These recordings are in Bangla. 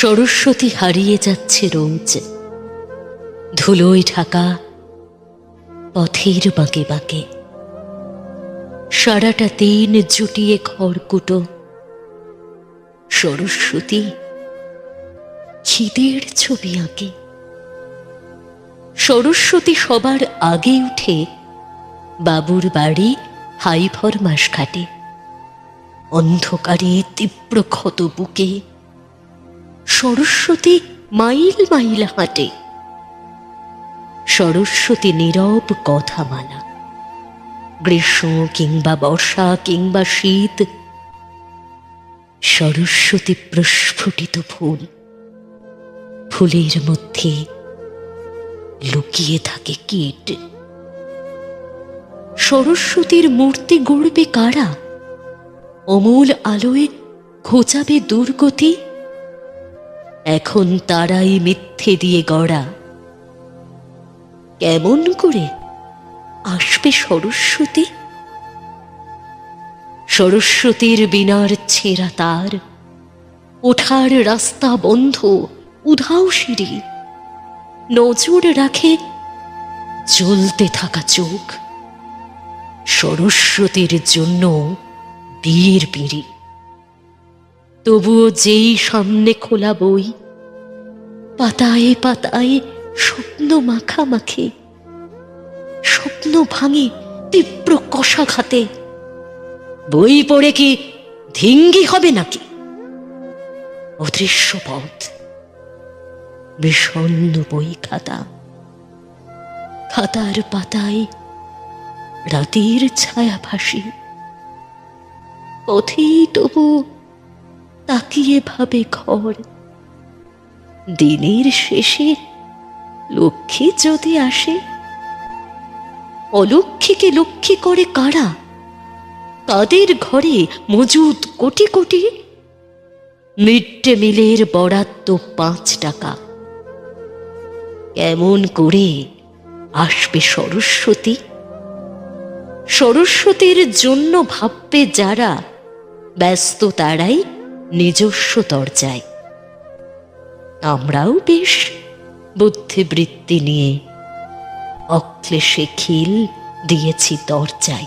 সরস্বতী হারিয়ে যাচ্ছে রোজ। ধুলোয় ঢাকা পথের বাঁকে বাঁকে। সারাটা দিন জুটিয়ে খড়কুটো সরস্বতী খিদের ছবি আঁকে। সরস্বতী সবার আগে উঠে বাবুর বাড়ি হাই ফরমাস খাটে। অন্ধকারে তীব্র ক্ষত বুকে সরস্বতী মাইল মাইল হাঁটে। সরস্বতী নীরব কথা মানা। গ্রীষ্ম কিংবা বর্ষা কিংবা শীত, সরস্বতী প্রস্ফুটিত ফুল। ফুলের মধ্যে লুকিয়ে থাকে কীট। সরস্বতীর মূর্তি গড়বে কারা? অমূল আলোয় খোঁচাবে দুর্গতি? এখন তারাই মিথ্যে দিয়ে গড়া। কেমন করে আসবে সরস্বতী? সরস্বতীর বিনার ছেঁড়া তার, ওঠার রাস্তা বন্ধ, উধাও সিঁড়ি। নজর রাখে জ্বলতে থাকা চোখ। সরস্বতীর জন্য বীর বিড়ি তবুও যেই সামনে খোলা বই পাতায় পাতায় স্বপ্ন মাখামাখি, স্বপ্ন ভাঙে তীব্র কষাঘাতে। বই পড়ে কি ধিঙ্গি হবে নাকি? অদৃশ্য পথ বিষণ্ন বই খাতা। খাতার পাতায় রাতের ছায়া ভাসি। পথেই তবু তাকিয়ে ভাবে ঘর। দিনের শেষে লক্ষ্মী যদি আসে, অলক্ষ্মীকে লক্ষ্মী করে কারা? তাদের ঘরে মজুদ কোটি কোটি মিড ডে মিলের বরাদ্দ পাঁচ টাকা। কেমন করে আসবে সরস্বতী? সরস্বতীর জন্য ভাববে যারা, ব্যস্ত তারাই নিজস্ব দরজায়। আমরাও বেশ বুদ্ধিবৃত্তি নিয়ে অক্লেশে খিল দিয়েছি দরজায়।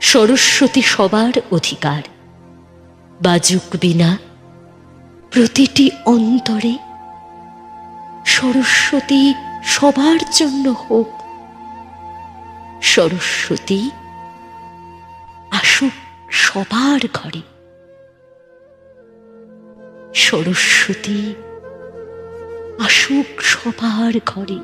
সরস্বতী সবার অধিকার, বাজুক বিনা প্রতিটি অন্তরে সরস্বতী সবার জন্য হোক। সরস্বতী আসুক সবার ঘরে। সরস্বতী আসুক সবার ঘরে।